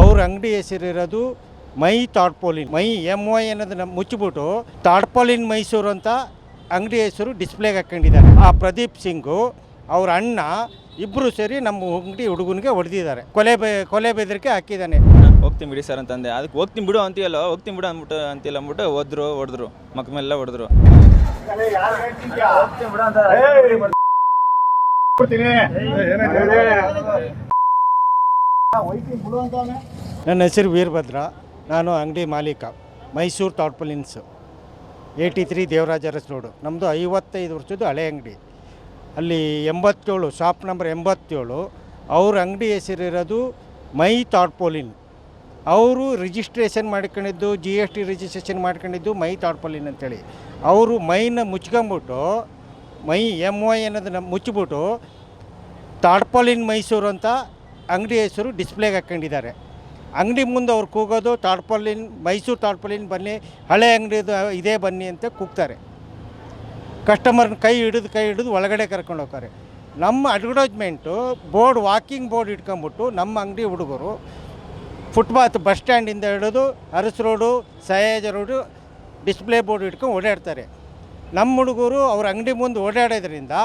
ಅವ್ರ ಅಂಗಡಿ ಹೆಸರಿರೋದು ಮೈ ತಾಡ್ಪೋಲಿನ್ ಮೈ M Y ಅನ್ನೋದನ್ನ ಮುಚ್ಚಿಬಿಟ್ಟು ತಾಡ್ಪೋಲಿನ್ ಮೈಸೂರು ಅಂತ ಅಂಗಡಿ ಹೆಸರು ಡಿಸ್ಪ್ಲೇಗೆ ಹಾಕೊಂಡಿದ್ದಾರೆ. ಆ ಪ್ರದೀಪ್ ಸಿಂಗು ಅವ್ರ ಅಣ್ಣ ಇಬ್ಬರು ಸೇರಿ ನಮ್ಮ ಅಂಗಡಿ ಹುಡುಗನಿಗೆ ಹೊಡೆದಿದ್ದಾರೆ. ಕೊಲೆ ಬೆ ಕೊಲೆ ಬೆದರಿಕೆ ಹಾಕಿದ್ದಾನೆ. ಹೋಗ್ತೀನಿ ಬಿಡಿ ಸರ್ ಅಂತಂದೆ. ಅದಕ್ಕೆ ಹೋಗ್ತೀನಿ ಬಿಡು ಅಂತೀಯಲ್ಲ ಹೋಗ್ತೀನಿ ಬಿಡು ಅಂದ್ಬಿಟ್ಟು ಅಂತಿಲ್ಲ ಅಂದ್ಬಿಟ್ಟು ಹೋದ್ರು ಹೊಡೆದ್ರು. ಮಕ್ಕ ಮೇಲೆಲ್ಲ ಹೊಡೆದ್ರು. ನನ್ನ ಹೆಸರು ವೀರಭದ್ರ. ನಾನು ಅಂಗಡಿ ಮಾಲೀಕ. Mysuru tarpaulins eighty three Devaraja Urs road. ನಮ್ಮದು ಐವತ್ತೈದು ವರ್ಷದ ಹಳೆ ಅಂಗಡಿ. ಅಲ್ಲಿ ಎಂಬತ್ತೇಳು ಶಾಪ್ ನಂಬರ್ ಎಂಬತ್ತೇಳು, ಅವ್ರ ಅಂಗಡಿ ಹೆಸರಿರೋದು ಮೈ ತಾಟ್ಪೋಲಿನ್ ಅವರು ರಿಜಿಸ್ಟ್ರೇಷನ್ ಮಾಡ್ಕೊಂಡಿದ್ದು ಜಿ ಎಸ್ ಟಿ ರಿಜಿಸ್ಟ್ರೇಷನ್ ಮಾಡ್ಕೊಂಡಿದ್ದು ಮೈ ತಾಡ್ಪೋಲಿನ್ ಅಂತೇಳಿ. ಅವರು ಮೈನ ಮುಚ್ಕೊಂಬಿಟ್ಟು, ಮೈ ಎಂ ವೈ ಅನ್ನೋದನ್ನ ಮುಚ್ಚಿಬಿಟ್ಟು ತಾಡ್ಪೋಲಿನ್ ಮೈಸೂರು ಅಂತ ಅಂಗಡಿ ಹೆಸರು ಡಿಸ್ಪ್ಲೇಗೆ ಹಾಕ್ಕೊಂಡಿದ್ದಾರೆ. ಅಂಗಡಿ ಮುಂದೆ ಅವ್ರು ಕೂಗೋದು ತಾಟ್ಪೋಲಿನ್ ಮೈಸೂರು ತಾಟ್ಪೋಲಿನ್ ಬನ್ನಿ, ಹಳೆ ಅಂಗಡಿದು, ಇದೇ ಬನ್ನಿ ಅಂತ ಕೂಗ್ತಾರೆ. ಕಸ್ಟಮರ್ನ ಕೈ ಹಿಡಿದು ಕೈ ಹಿಡಿದು ಒಳಗಡೆ ಕರ್ಕೊಂಡು ಹೋಗ್ತಾರೆ. ನಮ್ಮ ಅಡ್ವರ್ಟೈಸ್ಮೆಂಟು ಬೋರ್ಡ್ ವಾಕಿಂಗ್ ಬೋರ್ಡ್ ಇಟ್ಕೊಂಬಿಟ್ಟು ನಮ್ಮ ಅಂಗಡಿ ಹುಡುಗರು ಫುಟ್ಪಾತ್ ಬಸ್ ಸ್ಟ್ಯಾಂಡಿಂದ ಹಿಡಿದು Aras road Sayaji road display board ಇಟ್ಕೊಂಡು ಓಡಾಡ್ತಾರೆ. ನಮ್ಮ ಹುಡುಗರು ಅವ್ರ ಅಂಗಡಿ ಮುಂದೆ ಓಡಾಡೋದ್ರಿಂದ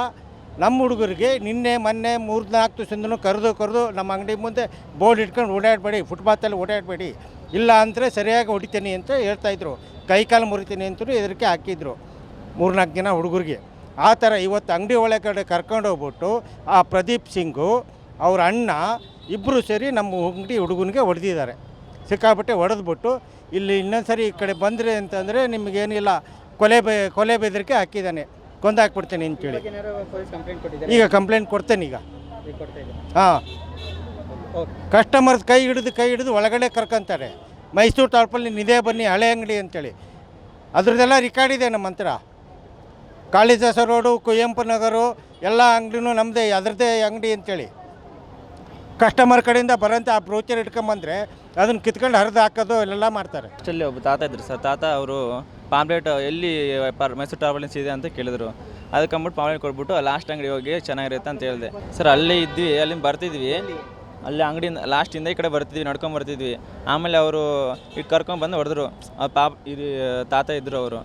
ನಮ್ಮ ಹುಡುಗರಿಗೆ ನಿನ್ನೆ, ಮೊನ್ನೆ ಮೂರು ನಾಲ್ಕು ದಿವಸದಿಂದನೂ ಕರೆದು ಕರೆದು ನಮ್ಮ ಅಂಗಡಿ ಮುಂದೆ ಬೋರ್ಡ್ ಇಟ್ಕೊಂಡು ಓಡಾಡಬೇಡಿ ಫುಟ್ಪಾತಲ್ಲಿ ಓಡಾಡಬೇಡಿ. ಇಲ್ಲ ಅಂದರೆ ಸರಿಯಾಗಿ ಹೊಡಿತೀನಿ ಅಂತ ಹೇಳ್ತಾಯಿದ್ರು ಕೈಕಾಲು ಮುರಿತೀನಿ ಅಂತಲೂ ಹೆದರಿಕೆ ಹಾಕಿದ್ರು. ಮೂರ್ನಾಲ್ಕು ಜನ ಹುಡುಗರಿಗೆ. ಆ ಥರ ಇವತ್ತು ಅಂಗಡಿ ಒಳಗಡೆ ಕರ್ಕೊಂಡು ಹೋಗ್ಬಿಟ್ಟು ಆ ಪ್ರದೀಪ್ ಸಿಂಗು, ಅವ್ರ ಅಣ್ಣ ಇಬ್ಬರು ಸೇರಿ ನಮ್ಮ ಅಂಗಡಿ ಹುಡುಗನಿಗೆ ಹೊಡೆದಿದ್ದಾರೆ. ಸಿಕ್ಕಾಪಟ್ಟೆ ಹೊಡೆದ್ಬಿಟ್ಟು ಇಲ್ಲಿ ಇನ್ನೊಂದು ಸರಿ ಈ ಕಡೆ ಬಂದರೆ ಅಂತಂದರೆ ನಿಮಗೇನಿಲ್ಲ, ಕೊಲೆ ಬೆ, ಕೊಲೆ ಬೆದರಿಕೆ ಹಾಕಿದ್ದಾನೆ. ಕೊಂದಾಕ್ಬಿಡ್ತೇನೆ ಅಂತೇಳಿ ಈಗ ಕಂಪ್ಲೇಂಟ್ ಕೊಡ್ತೇನೆ ಈಗ. ಹಾಂ. ಕಸ್ಟಮರ್ಸ್ ಕೈ ಹಿಡಿದು ಕೈ ಹಿಡಿದು ಒಳಗಡೆ ಕರ್ಕೊಂತಾರೆ. ಮೈಸೂರು ತಾಳ್ಪಲ್ಲಿ ನಿದೇ ಬನ್ನಿ ಹಳೆ ಅಂಗಡಿ ಅಂತೇಳಿ. ಅದ್ರದ್ದೆಲ್ಲ ರಿಕಾರ್ಡ್ ಇದೆ ನಮ್ಮ ಹತ್ರ. ಕಾಳಿದಾಸ ರೋಡು ಕುವೆಂಪು ನಗರು, ಎಲ್ಲ ಅಂಗಡಿನೂ ನಮ್ಮದೇ ಅದರದ್ದೇ ಅಂಗಡಿ ಅಂತೇಳಿ. ಕಸ್ಟಮರ್ ಕಡೆಯಿಂದ ಬರೋಂಥ ಆ ಬ್ರೋಚರ್ ಇಟ್ಕೊಂಬಂದ್ರೆ ಅದನ್ನು ಕಿತ್ಕೊಂಡು ಹರಿದು ಹಾಕೋದು ಇಲ್ಲೆಲ್ಲ ಮಾಡ್ತಾರೆ. ಅಷ್ಟಲ್ಲಿ ಒಬ್ಬ ತಾತ ಇದ್ರು ಸರ್. ತಾತ ಅವರು ಪಾಂಪ್ಲೆಟ್ ಎಲ್ಲಿ ಪರ್ ಮೈಸೂರು ಟ್ರಾವೆಲಿಂಗ್ಸ್ ಇದೆ ಅಂತ ಕೇಳಿದ್ರು. ಅದಕ್ಕೆ ಅಂದ್ಬಿಟ್ಟು ಪಾಂಪ್ಲೆಟ್ ಕೊಟ್ಬಿಟ್ಟು ಲಾಸ್ಟ್ ಅಂಗಡಿ ಹೋಗಿ ಚೆನ್ನಾಗಿರುತ್ತೆ ಅಂತ ಹೇಳಿದೆ. ಸರ್, ಅಲ್ಲೇ ಇದ್ವಿ, ಅಲ್ಲಿಂದ ಬರ್ತಿದ್ವಿ. ಅಲ್ಲಿ ಅಂಗಡಿಯಿಂದ ಲಾಸ್ಟಿಂದ ಈ ಕಡೆ ಬರ್ತಿದ್ವಿ, ನಡ್ಕೊಂಡು ಬರ್ತಿದ್ವಿ. ಆಮೇಲೆ ಅವರು ಈಗ ಕರ್ಕೊಂಡು ಬಂದು ಹೊಡೆದ್ರು ಪಾಪ, ಇದು, ತಾತ ಇದ್ದರು ಅವರು.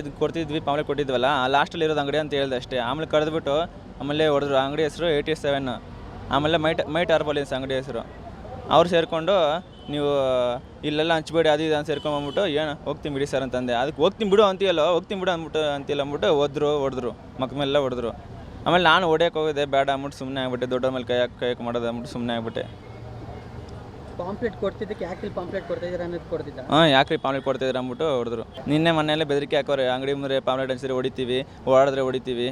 ಇದು ಕೊಡ್ತಿದ್ವಿ ಆಮೇಲೆ ಕೊಟ್ಟಿದ್ವಲ್ಲ, ಆ ಲಾಸ್ಟಲ್ಲಿ ಇರೋದು ಅಂಗಡಿ ಅಂತ ಹೇಳಿದೆ ಅಷ್ಟೇ. ಆಮೇಲೆ ಕರೆದ್ಬಿಟ್ಟು ಆಮೇಲೆ ಹೊಡೆದ್ರು. ಅಂಗಡಿ ಹೆಸರು ಏಯ್ಟಿ ಸೆವೆನ್ ಆಮೇಲೆ ಮೈಟ್ ಮೈಟ್ ಟಾರ್ಬಲಿನ್ಸ್ ಅಂಗಡಿ ಹೆಸರು. ಅವ್ರು ಸೇರಿಕೊಂಡು ನೀವು ಇಲ್ಲೆಲ್ಲ ಹಂಚ್ಬೇಡಿ, ಅದು ಇದು ಅಂತ ಸೇರ್ಕೊಂಬಂದ್ಬಿಟ್ಟು, ಏನು ಹೋಗ್ತೀನಿ ಬಿಡಿ ಸರ್ ಅಂತಂದೆ. ಅದಕ್ಕೆ ಹೋಗ್ತೀನಿ ಬಿಡು ಅಂತೀಯಲ್ಲ, ಹೋಗ್ತೀನಿ ಬಿಡು ಅಂದ್ಬಿಟ್ಟು ಅಂತಿಲ್ಲ ಅಂದ್ಬಿಟ್ಟು ಹೋದ್ರು, ಹೊಡೆದ್ರು. ಮಕ್ಕ ಹೊಡೆದ್ರು. ಆಮೇಲೆ ನಾನು ಹೊಡೆಯೋಕೆ ಹೋಗಿದ್ದೆ ಬೇಡ ಅಂದ್ಬಿಟ್ಟು ಸುಮ್ಮನೆ ಆಗ್ಬಿಟ್ಟೆ ದೊಡ್ಡ ಮೇಲೆ ಕೈ ಕೈ ಮಾಡೋದು ಅಂದ್ಬಿಟ್ಟು ಸುಮ್ಮನೆ ಆಗ್ಬಿಟ್ಟೆ. ಪಾಂಪ್ಲೆಟ್ ಕೊಡ್ತಿದ್ದಕ್ಕೆ ಯಾಕೆ ಇಲ್ಲಿ ಪಾಂಪ್ಲೆಟ್ ಕೊಡ್ತಾ ಇದ್ದೀರಾ ಅನ್ನೋದು ಕೊಡ್ತಿದ್ದ ಹಾಂ, ಯಾಕ್ರಿ ಪಾಮ್ಲೆಟ್ ಕೊಡ್ತಿದ್ರು ಅಂದ್ಬಿಟ್ಟು ಹೊಡೆದ್ರು. ನಿನ್ನೆ ಮನೆಯಲ್ಲೇ ಬೆದರಿಕೆ ಹಾಕೋರೆ, ಅಂಗಡಿ ಮುಂದೆ ಪಾಂಪ್ಲೆಟ್ ಅನ್ಸಿದ್ರೆ ಹೊಡಿತೀವಿ, ಓಡಾಡಿದ್ರೆ ಹೊಡಿತೀವಿ.